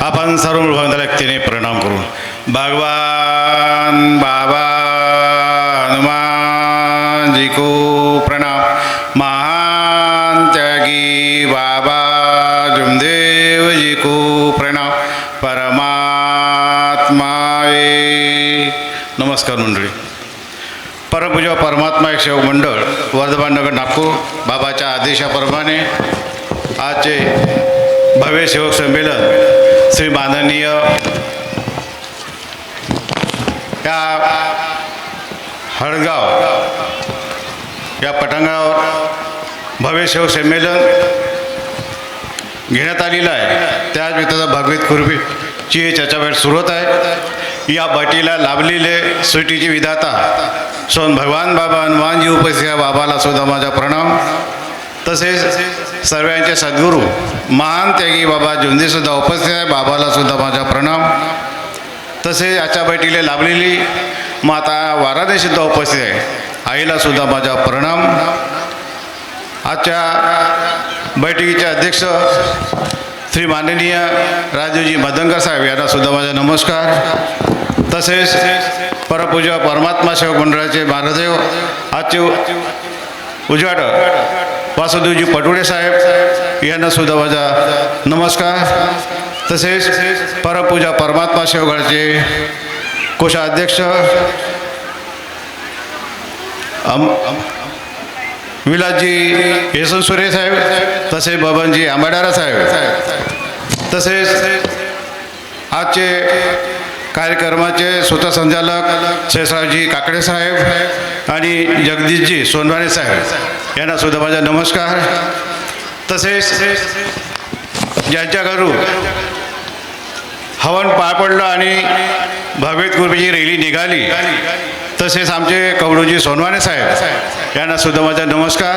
आपण सर्व भगवंताला व्यक्तीने प्रणाम करू भगवान बाबा हनुमान जी को प्रणाम महान त्यागी बाबा जुमदेव जी को प्रणाम परमात्माए नमस्कार मंडळी परमपूजा परमात्मा एक सेवक मंडळ वर्धमान नगर नागपूर बाबाच्या आदेशाप्रमाणे आजचे भव्य सेवक संमेलन श्री माननीय या हळगाव या पटांगणावर भव्य सेवक संमेलन घेण्यात आलेलं आहे. त्याच मित्राचा भगवीत कुर्बीची ही सुरू होत आहे. या बटीला लाभलेले सुटीची विधाता सोन भगवान बाबा हनुमानजी उपस्थित बाबाला सुद्धा माझा प्रणाम. तसेच सर्वांचे सद्गुरू महान त्यागी बाबा सुद्धा उपस्थित आहे बाबाला सुद्धा माझा प्रणाम. तसेच आजच्या बैठकीला लाभलेली माता वारादेसुद्धा उपस्थित आहे आईलासुद्धा माझा प्रणाम. आजच्या बैठकीचे अध्यक्ष श्री माननीय राजूजी मदनकर साहेब यांनासुद्धा माझा नमस्कार. तसेच परपूजा परमात्मा सेवक मंडळाचे महारादेव आजचे उजाड वासुदेवजी पटुडे साहेब यांना सुद्धा माझा नमस्कार. तसेच परमपूजा परमात्मा सेवकाचे कोषाध्यक्ष अम विलासजी येसनसुरे साहेब तसेच बबनजी आंबाडारा साहेब. तसेच आजचे कार्यक्रमाचे सूत्रसंचालक शेषरावजी काकडे साहेब आणि जगदीशजी सोनवाने साहेब. यांना सुद्धा माझा नमस्कार. तसेच ज्यांच्या घरू हवन पार पडलं आणि भवेत गुरुची रॅली निघाली तसेच आमचे कवडूजी सोनवाने साहेब यांना सुद्धा माझा नमस्कार.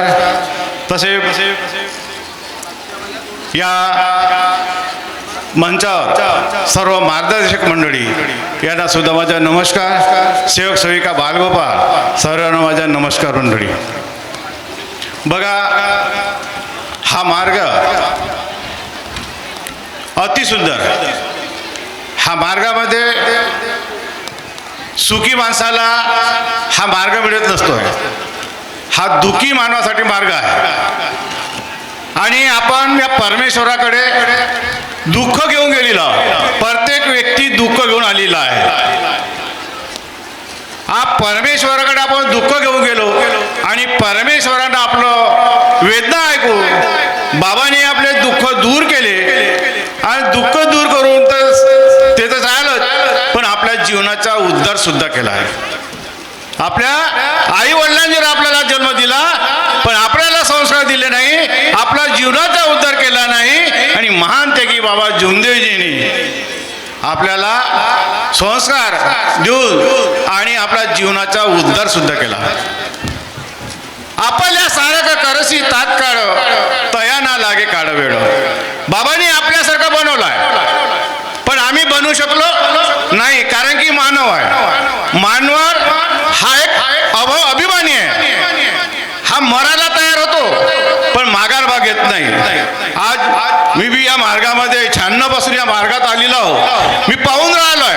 तसेच या मंचावर सर्व मार्गदर्शक मंडळी यांना सुद्धा माझा नमस्कार. सेवक सेविका बालगोपाल सर्वांना माझा नमस्कार मंडळी. बघा हा मार्ग अतिसुंदर हा मार्गामध्ये सुखी माणसाला हा मार्ग मिळत नसतोय. हा दुखी मानवासाठी मार्ग आहे. आणि आपण या परमेश्वराकडे दुःख घेऊन गेलेला प्रत्येक व्यक्ती दुःख घेऊन आलेला आहे. परमेश्वराकडे आपण दुःख घेऊन गेलो आणि परमेश्वरानं आपलं वेदना ऐकून बाबांनी आपले दुःख दूर केले. आणि दुःख दूर करून तर ते तर झालंच पण आपल्या जीवनाचा उद्धार सुद्धा केला आहे. आपल्या आई वडिलांनी जर आपल्याला जन्म दिला पण आपल्याला संस्कार दिले नाही आपला जीवनाचा उद्धार केला नाही आणि महान त्यागी बाबा जुमदेवजीने आपल्याला संस्कार देऊन आणि आपला जीवनाचा उद्धार सुद्धा केला. आपल्या सारखं करसी तात्काळ तया ना लागे काढ वेळ बाबांनी आपल्यासारखं बनवलाय. पण आम्ही बनवू शकलो नाही कारण की मानव आहे. मानव हा एक अभाव अभिमानी आहे. हा मरायला तयार होतो पण माघार भाग येत नाही. आज मी बी या मार्गामध्ये शहाण्णवपासून या मार्गात आलेलो आहो. मी पाहून राहिलोय.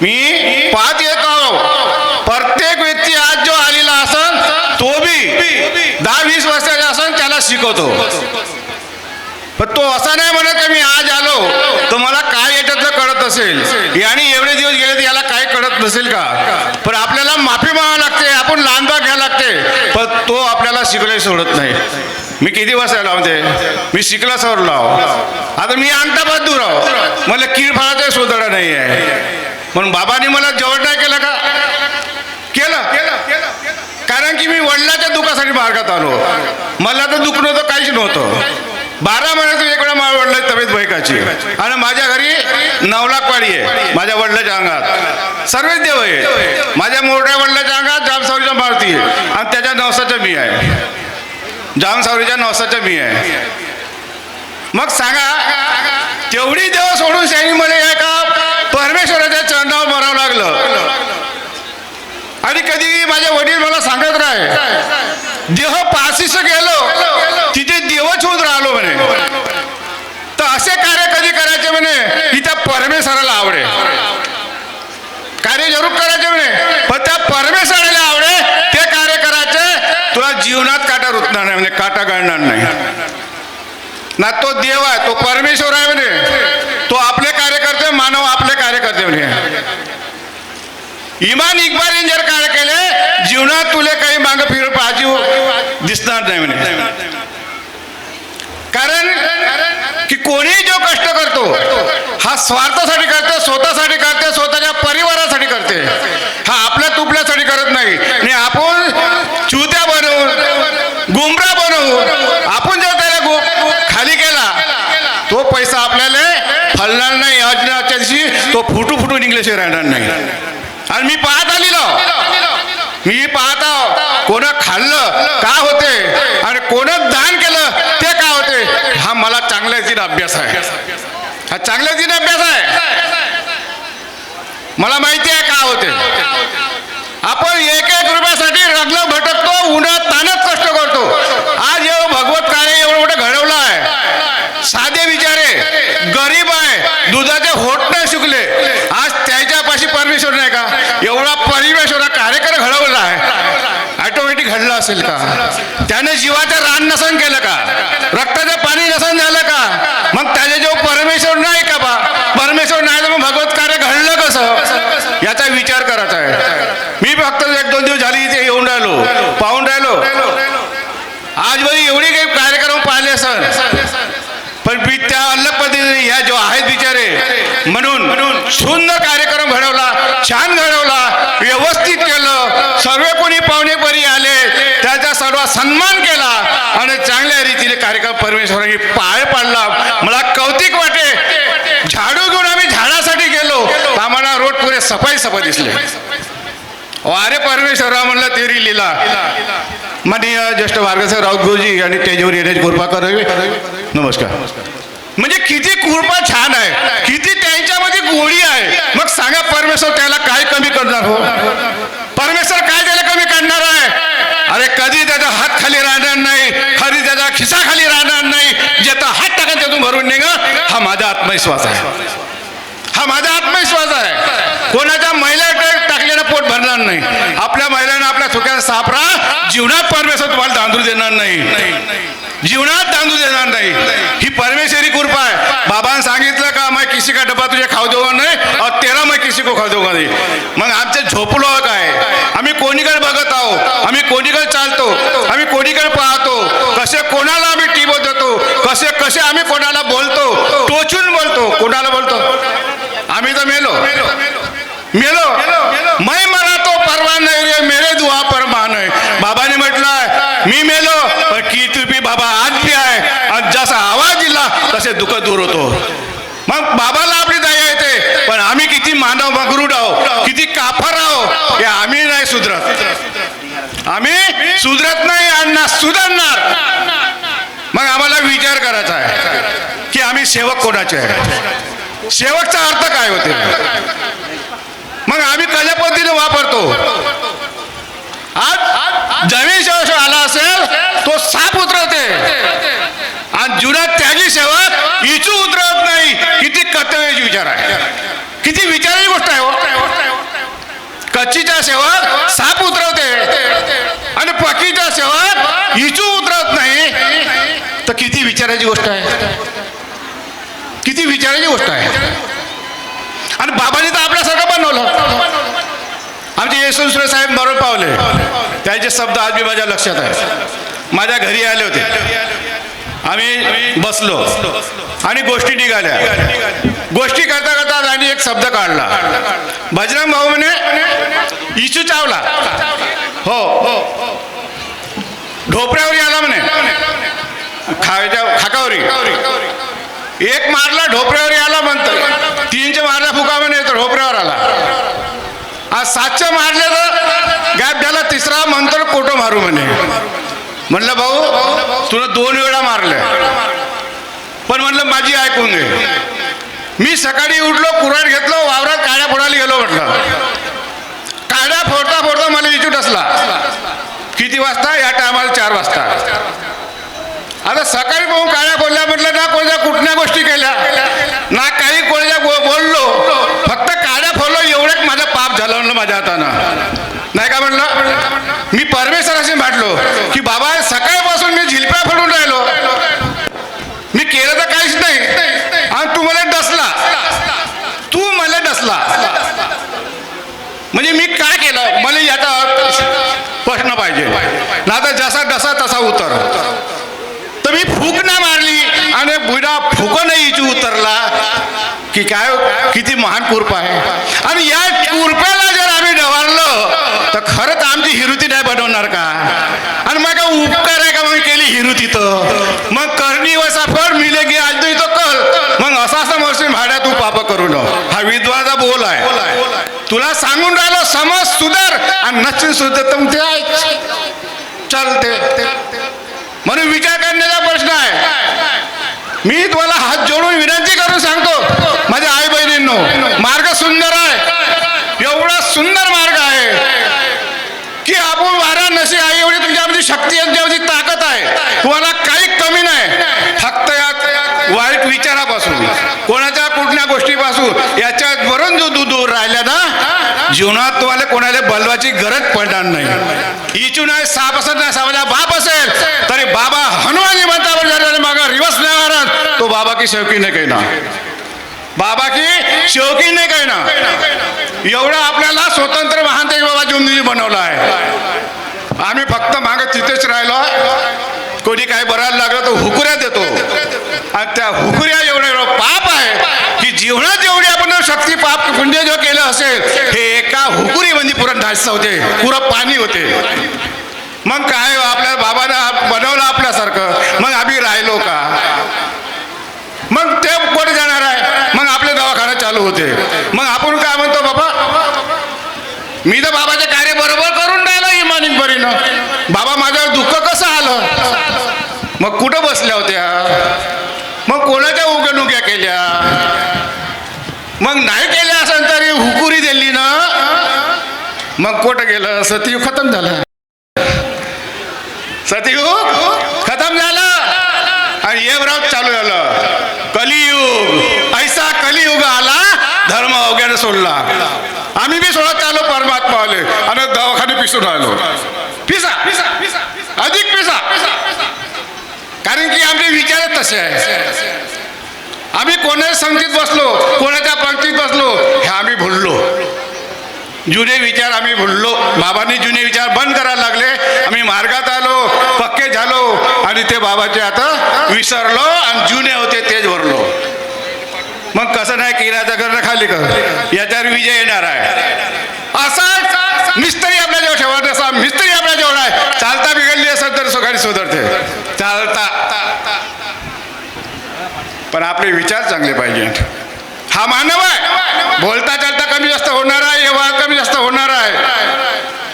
मी पाहत येत आहो. प्रत्येक व्यक्ती आज जो आलेला असन तो बी दहा वीस वर्षाचा असन त्याला शिकवतो. पण तो असा नाही म्हणत की मी आज आलो तर मला काय याच्यातलं कळत असेल? याने एवढे दिवस गेले तर याला काय कळत नसेल का? पण आपल्याला माफी मागावं लागते आपण लहान घ्यावं घ्यायला लागते पण तो आपल्याला शिकले सोडत नाही. मी किती वर्ष लावते? मी शिकला सर लाव. आता मी आणता बहादूर राव. मला कीड फाळाचा सुधारा नाही आहे. म्हणून बाबांनी मला जेवण नाही केलं का? केलं? कारण की मी वडिलाच्या दुखासाठी मार्गात आलो. मला तर दुःख नव्हतं काहीच नव्हतं. बारा महिन्यातून एक वेळा माझ्या वडिलाची तब्येत भयकाची आणि माझ्या घरी नऊ लाख आहे माझ्या वडिलाच्या अंगात. सर्वच देव आहे माझ्या मोठ्या वडिलाच्या अंगात जामसावरीच्या मारुती आहे. आणि त्याच्या नवसाच्या मी आहे. जाम सावरीच्या नवसाच्या मी आहे. मग सांगा तेवढी देव सोडून शैली मध्ये या का? परमेश्वराच्या चरणावर मरावं लागलं. आणि कधी माझे वडील मला सांगत राह देह पासिस गेलो तिथे देवच होत राहिलो म्हणे. तर असे कार्य कधी करायचे म्हणे? तिथे परमेश्वराला आवडे कार्य जरूर करा. काटा रुतणार नाही म्हणजे काटा गाळणार नाही. ना तो देव आहे तो परमेश्वर आहे म्हणे. तो आपले कार्यकर्ते मानव आपले कार्यकर्ते म्हणे. इमान इक्बाल जर कार्य केले जीवनात तुले काही माग फिर पाजीव दिसणार नाही म्हणे. कारण की कोणी जो कष्ट करतो हा स्वार्थासाठी करते स्वतःसाठी करते स्वतःच्या परिवारासाठी करते हा आपल्या तुपल्यासाठी करत नाही आणि आपण चुत्या बनवून गुमरा बनवून आपण जर त्याला गु- खाली केला तो पैसा आपल्याला हलणार नाही योजनाच्या दिवशी. तो फुटू फुटू निघल्याशिवाय राहणार नाही. आणि मी पाहत आलेलो. मी पाहत आहो. कोण खाल्लं का होते आणि कोण दान केलं ते का होते हा मला चांगल्या दिन अभ्यास आहे. हा चांगल्या दिन अभ्यास आहे. मला माहिती आहे का होते. आपण एक एक रुपयासाठी रगलं भटकतो उन्हात तानत कष्ट करतो. आज एवढं भगवत कार्य एवढं मोठं घडवलं आहे. साधे विचारे गरीब आहे दुधाचे होट नाही शिकले आज त्याच्यापाशी परमेश्वर नाही का? एवढा परमेश्वर हा कार्यक्रम घडवला आहे. ऑटोमॅटिक घडलं असेल का? त्याने जीवाचं रान नसन केलं का? रक्ताचं पाणी नसन झालं का? मग त्याचे जो परमेश्वर नाही का बा? परमेश्वर नाही तर मग भगवत कार्य घडलं कसं? याचा विचार करायचा आहे. मी फक्त एक दोन दिवस झाली इथे येऊन राहिलो. पाहून राहिलो. आजवरी एवढे काही कार्यक्रम पाहिले सर. पण मी त्या अलग पद्धतीने ह्या जो आहेत बिचारे म्हणून म्हणून सुंदर कार्यक्रम घडवला छान घडवला व्यवस्थित केलं. सर्व कोणी पाहुणे परी आले त्याचा सर्व सन्मान केला आणि चांगल्या रीतीने कार्यक्रम परमेश्वरांनी पाय पाडला. मला कौतिक वाटे. झाडू घेऊन आम्ही झाडासाठी गेलो. आम्हाला रोड पुरे सफाई सफाई दिसले. अरे परमेश्वरा म्हणलं तेरी लीला. माननीय ज्येष्ठ मार्गदर्शक राऊत गुरुजी आणि त्याच्यावर येण्याची कृपा करावी नमस्कार. म्हणजे किती कृपा छान आहे किती त्यांच्यामध्ये गोडी आहे. मग सांगा परमेश्वर त्याला काय कमी करणार हो? परमेश्वर काय त्याला कमी करणार आहे? अरे कधी त्याचा हात खाली राहणार नाही कधी त्याचा खिसा खाली राहणार नाही ज्याचा हात टाका त्यातून भरून निघा. हा माझा आत्मविश्वास आहे. हा माझा आत्मविश्वास आहे. कोणाच्या महिला टाकलेलं नाही. आपल्या महिलांना आपल्या चुक्या सापरा जीवनात परमेश्वर तुम्हाला तांदूळ देणार नाही. जीवनात तांदूळ देणार नाही. ही परमेश्वरी कृपा आहे. बाबांनी सांगितलं का मग किसी का डब्बा तुझे खाऊ देऊ नाही और तेरा मग किसी को खाऊ देऊ नाही मग आमचे झोपलो काय? आम्ही कोणीकडे बघत आहोत? आम्ही कोणीकडे चालतो? आम्ही कोणीकडे पाहतो? कसे कोणाला आम्ही टिबो देतो? कसे कसे आम्ही कोणाला बोलतो? टोचून बोलतो. कोणाला बोलतो? आम्ही तर मेलो. मेलो मैं मरा तो परवा नाही रे मेरे दुआ परमान आहे बाबाने म्हटलं मी मेलो पण की बाबा आज बी आहे. आणि जसा आवाज दिला तसे दुःख दूर होतो. मग बाबाला आपली दया येते पण आम्ही किती मानव मगरूड आहो किती काफर आहो हे आम्ही नाही सुधरत. आम्ही सुधरत नाही आणि सुधारणार. मग आम्हाला विचार करायचा आहे की आम्ही सेवक कोणाचे आहे? सेवकचा अर्थ काय होते? मग आम्ही कशा पद्धतीने वापरतो. आज जमीन सेवा आला असेल तो साप उतरवते आणि जुना त्यागी सेवक इचू उतरवत नाही. किती कर्तव्याची विचार आहे. किती विचाराची गोष्ट आहे हो. कच्चीच्या कच्चीचा सेवक साप उतरवते आणि पकीचा सेवक इचू उतरवत नाही. तर किती विचाराची गोष्ट आहे. किती विचाराची गोष्ट आहे. आणि बाबांनी तर आपल्यासारखं बनवलं. आमचे यशवंतराव साहेब मरण पावले. त्यांचे शब्द आज मी माझ्या लक्षात आहे. माझ्या घरी आले होते. आम्ही बसलो. आणि गोष्टी निघाल्या. गोष्टी करता करता राणी एक शब्द काढला. बजरंग भाऊ म्हणे इशू चावला. हो. हो ढोपऱ्यावर आला म्हणे. खायच्या खाकावरी. एक मारला ढोपऱ्यावर आला म्हणतो तीनचे मारला फुका म्हणे तर ढोपऱ्यावर आला. आज सातशे मारले तर गॅप झाला तिसरा म्हणतो कोटो मारू म्हणे. म्हणलं भाऊ तुला दोन वेळा मारले पण म्हणलं माझी ऐकून घे. मी सकाळी उठलो कुऱ्हाड घेतलो वावरात काड्या फोडायला गेलो म्हटलं. काड्या फोडता फोडता मला विचूट असला किती वाजता? या टायमाला चार वाजता. आता सकाळी पाहून काळ्या बोलल्या म्हटलं ना कोणत्या कुठल्या गोष्टी केल्या? ना काही कोणत्या बो- बोललो. माझ्या नाही का म्हणलं? मी परमेश्वराशी म्हटलो की बाबा सकाळपासून मी झिलप्या फोडून राहिलो. मी केलं तर काहीच नाही. आणि तू मला डसला. तू मला डसला. म्हणजे मी काय केलं? मला याचा प्रश्न पाहिजे. ना तर जसा डसा तसा उतर. तर मी फूक ना मारली आणि बुडा फुक नाही उतरला. की काय हो? किती महान कुर्प आहे. आणि या कुरप्या बनवणार का? आणि मग उपकार आहे का मग केली हिरू तिथं? मग करणी वसा फळ मिले की आज तो इथं कल मग असा समजशील भाड्या तू पाप करू न. हा विद्वाचा बोल आहे. तुला सांगून राहिलो समज सुधार आणि नसून सुधार. तर मग ते चालते म्हणून विचार करण्याचा प्रश्न आहे. मी तुम्हाला हात जोडून विनंती करून सांगतो माझ्या आई बहिणींनो मार्ग सुंदर आहे एवढा सुंदर मार्ग आहे की आपण वाराणसी आई एवढी तुमच्यामध्ये शक्ती आहे तुमच्यामध्ये ताकद आहे तुम्हाला काही कमी नाही. फक्त या वाईट विचारापासून कोणाच्या कुठल्या गोष्टीपासून याच्यात वरून जो दूर दूर राहिल्या ना जीवनात तुम्हाला कोणाला बलवाची गरज पडणार नाही. इचू नाही साप असत नाही सापाचा बाप असेल तरी बाबा हनुमानी म्हणता जर मागा रिवर्स नाही मारत तो बाबा की शेवकी नाही काही ना. बाबा की शेवकी नाही काही ना. एवढं आपल्याला स्वतंत्र महान बाबा जीवनजी बनवला आहे. आम्ही फक्त मागे तिथेच राहिलो. कोणी काय बरायला लागलं तर हुकुऱ्या देतो. आणि त्या हुकुऱ्या एवढं एवढं पाप आहे की जीवनात जेवढी आपण शक्ती पाप पुण्य जो केलं असेल हे एका हुकुरीमध्ये पुरण ढासं होते. पुरं पाणी होते. मग काय हो, आपल्या बाबानं बनवलं आपल्यासारखं. मग आम्ही राहिलो का? मग ते कुठे जाणार आहे? मग आपले दवाखाना चालू होते. मग आपण काय म्हणतो बाबा मी तर बाबाच्या कार्य बरोबर करून राहिलो इमानिक बरीनं बाबा माझ्यावर दुःख कसं आलं मग कुठं बसल्या होत्या मग कोणाच्या उग्या नुग्या केल्या मग नाही केल्या असेल तरी हुकुरी दिली ना मग कुठं गेलं? सतयुग खतम झालं. सतयुग खतम झालं. आणि ये चालू झालं. कलियुग. ऐसा कलियुग आला धर्म अवघ्याने सोडला. आम्ही बी सोडत चालू परमात्मा आले आणि दवाखाने पिसून आलो. पिसा. पिसा पिसा अधिक पिसा. कारण की आमचे विचारच तसे आहे आम्ही कोणाच्या संगतीत बसलो कोणाच्या पंक्तीत बसलो हे आम्ही भुललो. जुने विचार आम्ही भुललो. बाबांनी जुने विचार बंद करायला लागले. आम्ही मार्गात आलो पक्के झालो आणि ते बाबाचे आता विसरलो आणि जुने होते तेच भरलो. मग कसं नाही किराचा करणं खाली कर. याच्यावर विजय येणार आहे. असा मिस्त्री आपल्या जेव्हा ठेवा असा मिस्त्री आपल्या जेवढा आहे. चालता बिघडली असेल तर सकाळी सुधारते. चालता. पण आपले विचार चांगले पाहिजेत. हा मानव आहे. बोलता चालता कमी जास्त होणार आहे हे वाद कमी जास्त होणार आहे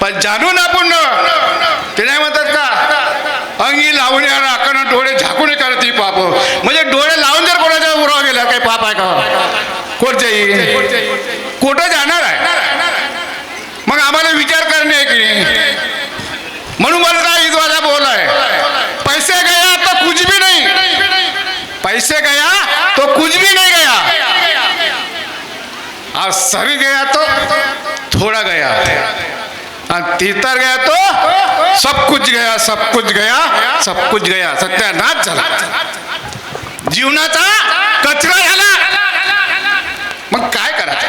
पण जाणून आपण ते नाही म्हणतात का? अंगी लावून राखण डोळे झाकून करते पाप. म्हणजे डोळे लावून जर कोणाच्या उरावा गेला काही पाप आहे का? कोणत्याही कुठं जाणार आहे? मग आम्हाला विचार करणे आहे की म्हणून मला काय बोल आहे पैसे गया तर कुछ भी नाही. पैसे गया तो कुछ भी नाही गया. और सर गया तो थोड़ा गया. तीतर गया तो सब कुछ गया सब कुछ गया सब कुछ गया. सत्यानाश झाला. जीवनाचा कचरा झाला. मग काय करायचं?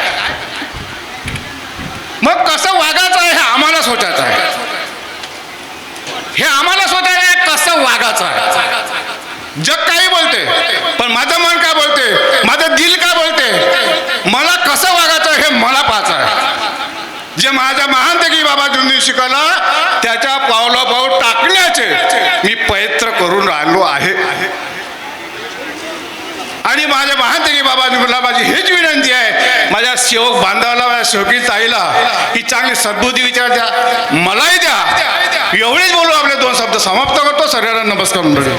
मग कसं वागायचं आहे हे आम्हाला सोचायचं आहे. हे आम्हाला स्वतःला आहे कसं वागायचं आहे. जग काही बोलते पण माझं मन काय बोलते माझं दिल काय बोलते मला कसं वागायचं हे मला पाहायचं आहे. जे माझ्या महान बाबाजींनी शिकवला त्याच्या पावला पाऊल टाकण्याचे मी प्रयत्न करून राहिलो आहे. आणि माझ्या महानतेकी बाबा मला माझी हेच विनंती आहे. माझ्या सेवक बांधवाला माझ्या सेवकी ताईला की चांगली सद्बुद्धी विचार द्या मलाही द्या. एवढेच बोलू आपले दोन शब्द समाप्त करतो. सगळ्यांना नमस्कार मंडळी.